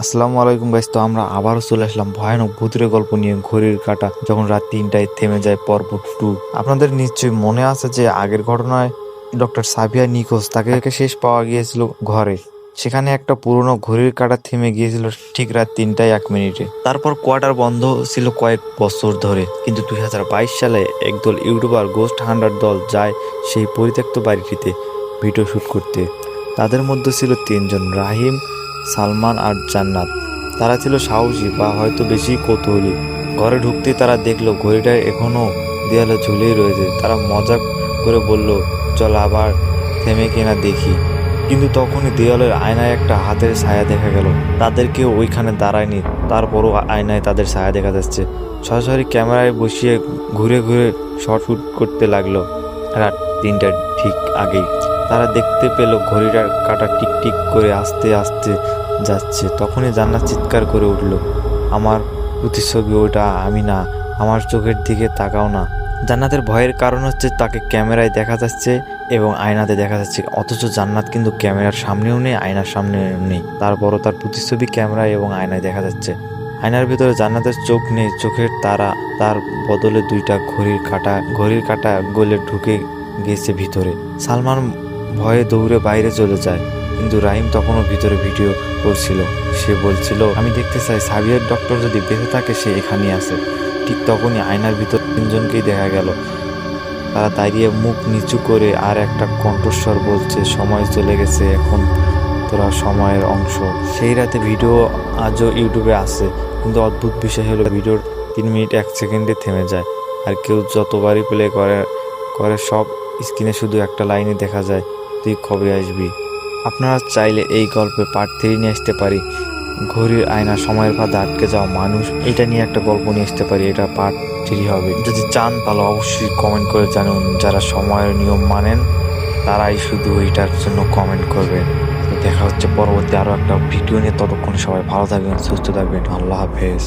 আসসালামু আলাইকুম গাইস তো আমরা আবারও চলে আসলাম ভয়ানক ভূতের গল্প নিয়ে ঘড়ির কাটা, যখন রাত তিনটায় থেমে যায় পর্ব টু। আপনাদের নিশ্চয়ই মনে আছে যে আগের ঘটনায় ডক্টর সাবিয়া নিখোঁজ, তাকে শেষ পাওয়া গিয়েছিল ঘরে। সেখানে একটা পুরনো ঘড়ির কাটা থেমে গিয়েছিল ঠিক রাত তিনটায় এক মিনিটে। তারপর কোয়ার্টার বন্ধ ছিল কয়েক বছর ধরে। কিন্তু দুই হাজার বাইশ সালে একদল ইউটিউবার গোস্ট হান্ডার দল যায় সেই পরিত্যক্ত বাড়িটিতে ভিডিও শুট করতে। তাদের মধ্যে ছিল তিনজন, রাহিম সালমান আর জান্নাত। তারা ছিল সাহসী বা হয়তো বেশি কৌতূহলী। ঘরে ঢুকতেই তারা দেখল ঘড়িটা এখনও দেয়ালে ঝুলেই রয়েছে। তারা মজা করে বলল, চল আবার থেমে কিনা দেখি। কিন্তু তখনই দেওয়ালের আয়নায় একটা হাতের ছায়া দেখা গেল। তাদেরকে ওইখানে দাঁড়ায়নি। তারপরও আয়নায় তাদের ছায়া দেখা যাচ্ছে। সরাসরি ক্যামেরায় বসিয়ে ঘুরে ঘুরে শর্ট শুট করতে লাগল। রাত তিনটার ঠিক আগেই। দেখতে পেল ঘড়িটার কাটা টিক টিক করে আস্তে আস্তে যাচ্ছে। তখনই জান্নাত চিৎকার করে উঠল, আমার প্রতিচ্ছবি ওটা আমি না, আমার চোখের দিকে তাকাও না। জান্নাতের ভয়ের কারণ হচ্ছে তাকে ক্যামেরায় দেখা যাচ্ছে এবং আয়নাতে দেখা যাচ্ছে, অথচ জান্নাত কিন্তু ক্যামেরার সামনেও নেই, আয়নার সামনেও নেই। তারপরও তার প্রতিচ্ছবি ক্যামেরায় এবং আয়নায় দেখা যাচ্ছে। আয়নার ভিতরে জান্নাতের চোখ নেই, চোখের তারা, তার বদলে দুইটা ঘড়ির কাটা ঘড়ির কাটা গলে ঢুকে গেছে ভিতরে। সালমান ভয়ে দৌড়ে বাইরে চলে যায়। কিন্তু রাহিম তখনও ভিতরে ভিডিও করছিল। সে বলছিল, আমি দেখতে চাই সাবিয়ার ডক্টর যদি বেঁচে থাকে, সে এখানেই আছে। ঠিক তখনই আয়নার ভিতর তিনজনকেই দেখা গেল। তারা দাঁড়িয়ে মুখ নিচু করে আর একটা কণ্ঠস্বর বলছে, সময় চলে গেছে, এখন তোরা সময়ের অংশ। সেই রাতে ভিডিও আজও ইউটিউবে আছে, কিন্তু অদ্ভুত বিষয় হলো ভিডিওর তিন মিনিট এক সেকেন্ডে থেমে যায়। আর কেউ যতবারই প্লে করে করে সব স্ক্রিনে শুধু একটা লাইনে দেখা যায়। তুই কবে আসবি? আপনারা চাইলে এই গল্পে পার্ট থ্রি নিয়ে আসতে পারি। ঘড়ির আয়না, সময়ের ফাঁদে আটকে যাওয়া মানুষ, এটা নিয়ে একটা গল্প নিয়ে আসতে পারি, এটা পার্ট থ্রি হবে। যদি চান তাহলে অবশ্যই কমেন্ট করে জানুন, যারা সময়ের নিয়ম মানেন, তারাই শুধু এটার জন্য কমেন্ট করবেন। দেখা হচ্ছে পরবর্তী আরও একটা ভিডিও নিয়ে, ততক্ষণ সবাই ভালো থাকবেন, সুস্থ থাকবেন, আল্লাহ হাফেজ।